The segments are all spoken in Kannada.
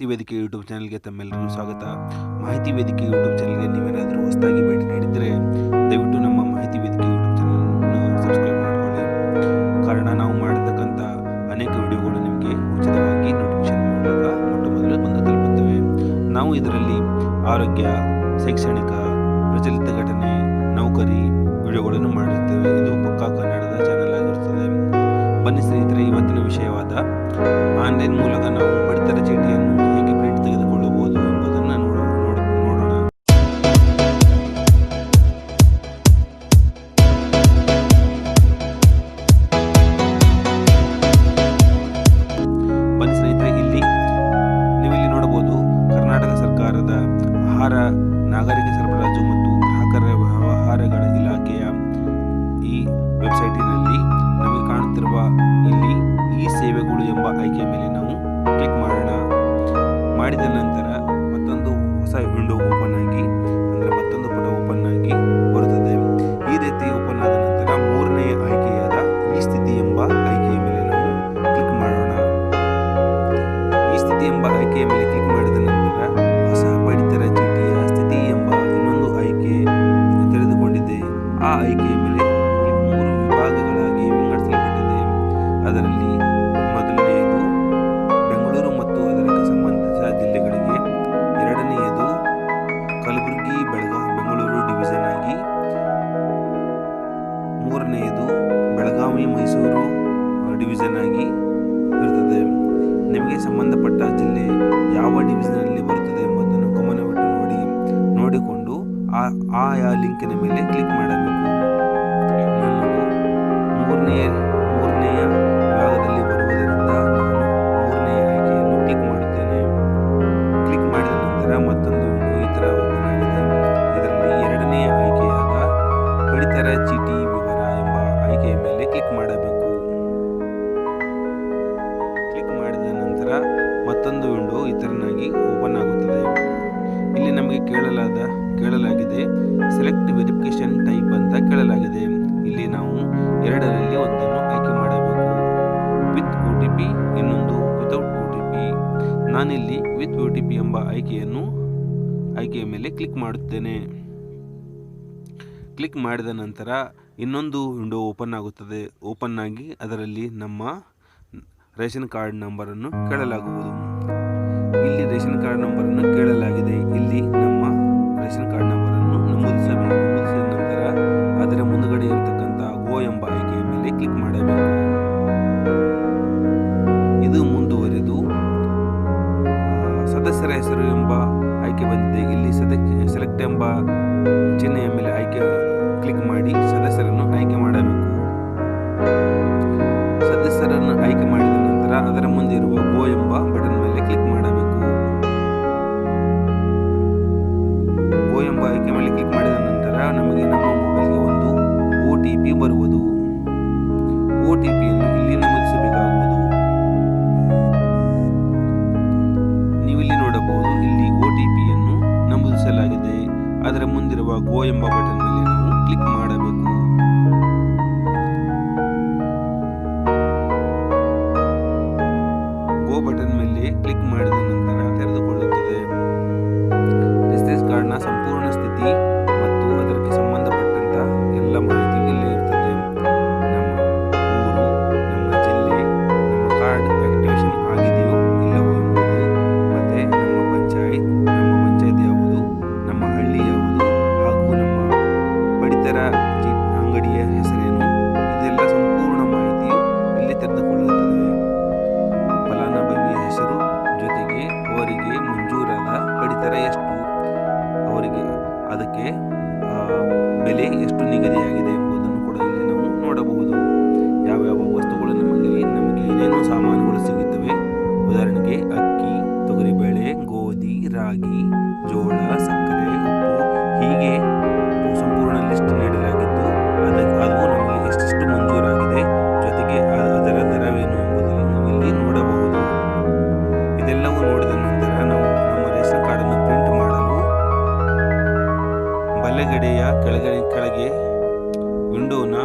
ಮಾಹಿತಿ ವೇದಿಕೆ ಯೂಟ್ಯೂಬ್ ಚಾನಲ್ಗೆ ತಮ್ಮೆಲ್ಲರಿಗೂ ಸ್ವಾಗತ. ಮಾಹಿತಿ ವೇದಿಕೆ ಯೂಟ್ಯೂಬ್ ಚಾನಲ್ಗೆ ನೀವೇನಾದರೂ ಹೊಸದಾಗಿ ಭೇಟಿ ನೀಡಿದರೆ ದಯವಿಟ್ಟು ನಮ್ಮ ಮಾಹಿತಿ ವೇದಿಕೆ ಯೂಟ್ಯೂಬ್ ಚಾನಲನ್ನು ಸಬ್ಸ್ಕ್ರೈಬ್ ಮಾಡಿಕೊಳ್ಳಿ. ಕಾರಣ ನಾವು ಮಾಡಿರ್ತಕ್ಕಂಥ ಅನೇಕ ವಿಡಿಯೋಗಳು ನಿಮಗೆ ಉಚಿತವಾಗಿ ನೋಟಿಫಿಕೇಶನ್ ಮೂಲಕ ಮೊಟ್ಟ ಮೊದಲು ಬಂದು ತಲುಪುತ್ತವೆ. ನಾವು ಇದರಲ್ಲಿ ಆರೋಗ್ಯ, ಶೈಕ್ಷಣಿಕ, ಪ್ರಚಲಿತ ಘಟನೆ, ನೌಕರಿ ವಿಡಿಯೋಗಳನ್ನು ಮಾಡಿರ್ತೇವೆ. ಇದು ಪಕ್ಕಾ ಕನ್ನಡದ ಚಾನಲ್ ಆಗಿರುತ್ತದೆ. ಬನ್ನಿ ಸ್ನೇಹಿತರೆ, ಇವತ್ತಿನ ವಿಷಯವಾದ ಆನ್ಲೈನ್ ಮೂಲಕ ನಾವು ಪಡಿತರ ಚೀಟಿಯನ್ನು ನಾಗರಿಕ ಸರಬರಾಜು ಮತ್ತು ಗ್ರಾಹಕರ ವ್ಯವಹಾರಗಳ ಇಲಾಖೆಯ ಈ ವೆಬ್ಸೈಟಿನಲ್ಲಿ ನಮಗೆ ಕಾಣುತ್ತಿರುವ ಇಲ್ಲಿ ಈ ಸೇವೆಗಳು ಎಂಬ ಆಯ್ಕೆ ಮೇಲೆ ನಾವು ಕ್ಲಿಕ್ ಮಾಡೋಣ. ಮಾಡಿದ ನಂತರ ಮತ್ತೊಂದು ಹೊಸ ವಿಂಡೋ ಓಪನ್ ಆಗಿ ಅದರಲ್ಲಿ ಮೊದಲನೆಯದು ಬೆಂಗಳೂರು ಮತ್ತು ಅದಕ್ಕೆ ಸಂಬಂಧಿಸಿದ ಜಿಲ್ಲೆಗಳಿಗೆ, ಎರಡನೆಯದು ಕಲಬುರಗಿ, ಬೆಳಗಾವಿ, ಬೆಂಗಳೂರು ಡಿವಿಷನ್ ಆಗಿ, ಮೂರನೆಯದು ಬೆಳಗಾವಿ, ಮೈಸೂರು ಡಿವಿಷನ್ ಆಗಿ ಇರುತ್ತದೆ ನಿಮಗೆ ಸಂಬಂಧಪಟ್ಟ ಜಿಲ್ಲೆ ಯಾವ ಡಿವಿಷನಲ್ಲಿ ಬರುತ್ತದೆ ಎಂಬುದನ್ನು ಗಮನವಿಟ್ಟು ನೋಡಿ, ನೋಡಿಕೊಂಡು ಆ, ಆಯಾ ಲಿಂಕಿನ ಮೇಲೆ ಕ್ಲಿಕ್ ಮಾಡಬೇಕು. ಮೂರನೆಯ ಮೂರನೆಯ ಆಗಿದೆ ಇದರಲ್ಲಿ ಎರಡನೇ ಆಯ್ಕೆಯಾದ ಪಡಿತರ ಚೀಟಿ ವಿವರ ಎಂಬ ಆಯ್ಕೆಯ ಮೇಲೆ ಕ್ಲಿಕ್ ಮಾಡಬೇಕು. ಕ್ಲಿಕ್ ಮಾಡಿದ ನಂತರ ಮತ್ತೊಂದು ವಿಂಡೋ ಇತರನಾಗಿ ಓಪನ್ ಆಗುತ್ತದೆ. ಇಲ್ಲಿ ನಮಗೆ ಕೇಳಲಾದ, ಕೇಳಲಾಗಿದೆ ಸೆಲೆಕ್ಟ್ ವೆರಿಫಿಕೇಶನ್ ಟೈಪ್ ಅಂತ ಕೇಳಲಾಗಿದೆ. ಇಲ್ಲಿ ನಾವು ಎರಡರಲ್ಲಿ ಒಂದನ್ನು ಆಯ್ಕೆ ಮಾಡಬೇಕು. ವಿತ್ ಒ ಟಿ ಪಿ ಇನ್ನೊಂದು ವಿತೌಟ್ ಒ ಟಿ ಪಿ. ನಾನಿಲ್ಲಿ ವಿತ್ ಒ ಟಿ ಪಿ ಎಂಬ ಆಯ್ಕೆಯನ್ನು ಆಯ್ಕೆಯ ಮೇಲೆ ಕ್ಲಿಕ್ ಮಾಡುತ್ತೇನೆ. ಕ್ಲಿಕ್ ಮಾಡಿದ ನಂತರ ಇನ್ನೊಂದು ವಿಂಡೋ ಓಪನ್ ಆಗುತ್ತದೆ. ಓಪನ್ ಆಗಿ ಅದರಲ್ಲಿ ನಮ್ಮ ರೇಷನ್ ಕಾರ್ಡ್ ನಂಬರನ್ನು ಕೇಳಲಾಗುವುದು. ಇಲ್ಲಿ ರೇಷನ್ ಕಾರ್ಡ್ ನಂಬರನ್ನು ಕೇಳಲಾಗಿದೆ. ಇಲ್ಲಿ ನಮ್ಮ ರೇಷನ್ ಕಾರ್ಡ್ ನಂಬರನ್ನು ನಮೂದಿಸಬೇಕು. ನಮೂದಿಸಿದ ನಂತರ ಅದರ ಮುಂದುಗಡೆ ಇರತಕ್ಕಂಥ ಗೋ ಎಂಬ ಆಯ್ಕೆಯ ಮೇಲೆ ಕ್ಲಿಕ್ ಮಾಡಬೇಕು. ಇದು ಮುಂದುವರೆದು ಸದಸ್ಯರ ಹೆಸರು ಆಯ್ಕೆ ಬಂದಿದೆ. ಇಲ್ಲಿ ಸೆಲೆಕ್ಟ್ ಎಂಬ ಎಷ್ಟು ಅವರಿಗೆ, ಅದಕ್ಕೆ ಬೆಲೆ ಎಷ್ಟು ನಿಗದಿಯಾಗಿದೆ ಎಂಬುದನ್ನು ಕೂಡ ಇಲ್ಲಿ ನಾವು ನೋಡಬಹುದು. ಯಾವ್ಯಾವ ವಸ್ತುಗಳು ನಮಗೆ ನಮಗೆ ಏನೇನು ಸಾಮಾನುಗಳು ಕೆಳಗಡೆ ಕೆಳಗೆ ವಿಂಡೋನ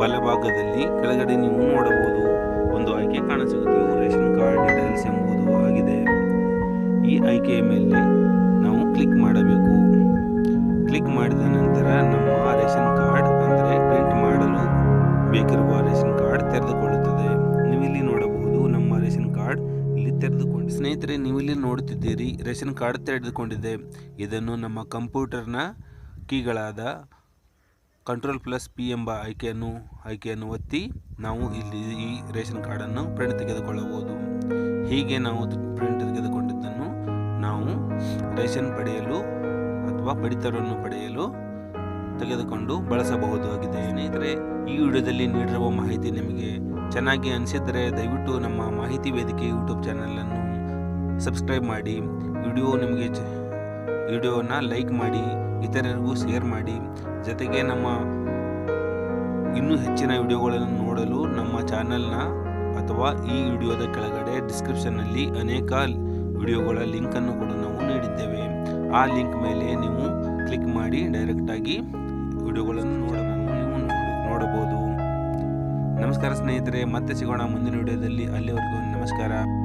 ಬಲಭಾಗದಲ್ಲಿ ಕೆಳಗಡೆ ನೀವು ನೋಡಬಹುದು. ಒಂದು ಆಯ್ಕೆ ಕಾಣಸಿಗುತ್ತೆ ಇವು ರೇಷನ್ ಕಾರ್ಡ್, ಡೀಟೇಲ್ಸ್ ಎಂಬುದು ಆಗಿದೆ. ಆಯ್ಕೆಯ ಮೇಲೆ ನಾವು ಕ್ಲಿಕ್ ಮಾಡಬೇಕು. ಕ್ಲಿಕ್ ಮಾಡಿದ ನಂತರ ನಮ್ಮ ರೇಷನ್ ಕಾರ್ಡ್ ಅಂದರೆ ಪ್ರಿಂಟ್ ಮಾಡಲು ಬೇಕಿರುವ ರೇಷನ್ ಕಾರ್ಡ್ ತೆರೆದುಕೊಳ್ಳುತ್ತದೆ. ನೀವಿಲ್ಲಿ ನೋಡಬಹುದು ನಮ್ಮ ರೇಷನ್ ಕಾರ್ಡ್ ಇಲ್ಲಿ ತೆರೆದುಕೊಂಡು ಸ್ನೇಹಿತರೆ ನೀವು ಇಲ್ಲಿ ನೋಡುತ್ತಿದ್ದೀರಿ, ರೇಷನ್ ಕಾರ್ಡ್ ತೆರೆದುಕೊಂಡಿದೆ. ಇದನ್ನು ನಮ್ಮ ಕಂಪ್ಯೂಟರ್ನ ಕೀಗಳಾದ ಕಂಟ್ರೋಲ್ ಪ್ಲಸ್ ಪಿ ಎಂಬ ಆಯ್ಕೆಯನ್ನು ಆಯ್ಕೆಯನ್ನು ಒತ್ತಿ ನಾವು ಇಲ್ಲಿ ಈ ರೇಷನ್ ಕಾರ್ಡನ್ನು ಪ್ರಿಂಟ್ ತೆಗೆದುಕೊಳ್ಳಬಹುದು. ಹೀಗೆ ನಾವು ಪ್ರಿಂಟ್ ತೆಗೆದುಕೊಂಡಿದ್ದನ್ನು ನಾವು ರೇಷನ್ ಪಡೆಯಲು ಅಥವಾ ಪಡಿತರವನ್ನು ಪಡೆಯಲು ತೆಗೆದುಕೊಂಡು ಬಳಸಬಹುದಾಗಿದೆ. ಸ್ನೇಹಿತರೆ, ಈ ವಿಡಿಯೋದಲ್ಲಿ ನೀಡಿರುವ ಮಾಹಿತಿ ನಿಮಗೆ ಚೆನ್ನಾಗಿ ಅನಿಸಿದರೆ ದಯವಿಟ್ಟು ನಮ್ಮ ಮಾಹಿತಿ ವೇದಿಕೆ ಯೂಟ್ಯೂಬ್ ಚಾನಲನ್ನು ಸಬ್ಸ್ಕ್ರೈಬ್ ಮಾಡಿ. ವಿಡಿಯೋ ನಿಮಗೆ ವಿಡಿಯೋನ ಲೈಕ್ ಮಾಡಿ. ಇತರರಿಗೂ ಶೇರ್ ಮಾಡಿ. ಜೊತೆಗೆ ನಮ್ಮ ಇನ್ನೂ ಹೆಚ್ಚಿನ ವಿಡಿಯೋಗಳನ್ನು ನೋಡಲು ನಮ್ಮ ಚಾನಲ್ನ ಅಥವಾ ಈ ವಿಡಿಯೋದ ಕೆಳಗಡೆ ಡಿಸ್ಕ್ರಿಪ್ಷನ್ನಲ್ಲಿ ಅನೇಕ ವಿಡಿಯೋಗಳ ಲಿಂಕನ್ನು ಕೂಡ ನಾವು ನೀಡಿದ್ದೇವೆ. ಆ ಲಿಂಕ್ ಮೇಲೆ ನೀವು ಕ್ಲಿಕ್ ಮಾಡಿ ಡೈರೆಕ್ಟಾಗಿ ವಿಡಿಯೋಗಳನ್ನು ನೋಡಬಹುದು ನೀವು ನೋಡ- ನೋಡಬಹುದು. ನಮಸ್ಕಾರ ಸ್ನೇಹಿತರೆ, ಮತ್ತೆ ಸಿಗೋಣ ಮುಂದಿನ ವಿಡಿಯೋದಲ್ಲಿ. ಅಲ್ಲಿವರೆಗೂ ನಮಸ್ಕಾರ.